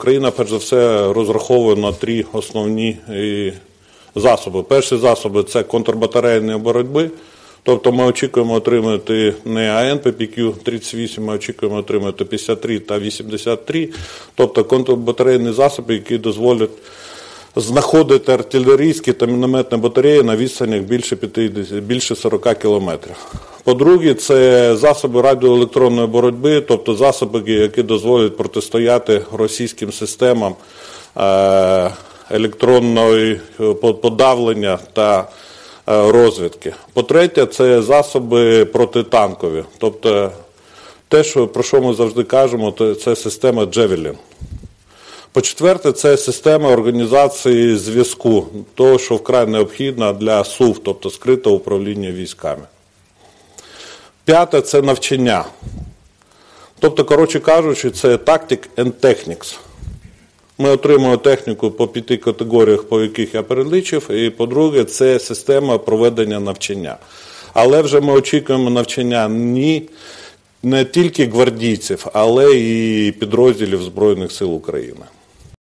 Україна, перш за все, розраховує на три основні е, засоби. Перші засоби це контрбатарейної боротьби. Тобто ми очікуємо отримати не АН ППК 38, ми очікуємо отримати 53 та 83, тобто контрбатарейні засоби, які дозволять знаходити артилерійські та мінометні батареї на відстанях більше 50, більше 40 кілометрів. По-друге, це засоби радіоелектронної боротьби, тобто засоби, які дозволять протистояти російським системам е, електронної е, подавлення та е, розвідки. По-третє, це засоби протитанкові, тобто те, що, про що ми завжди кажемо, то це система Джевелін. По-четверте, це система організації зв'язку, того, що вкрай необхідна для СУВ, тобто скрите управління військами. П'яте це навчання. Тобто, коротше кажучи, це Tactic and Technics. Ми отримуємо техніку по п'яти категоріях, по яких я перелічив, і по-друге, це система проведення навчання. Але вже ми очікуємо навчання ні, не тільки гвардійців, але і підрозділів Збройних сил України.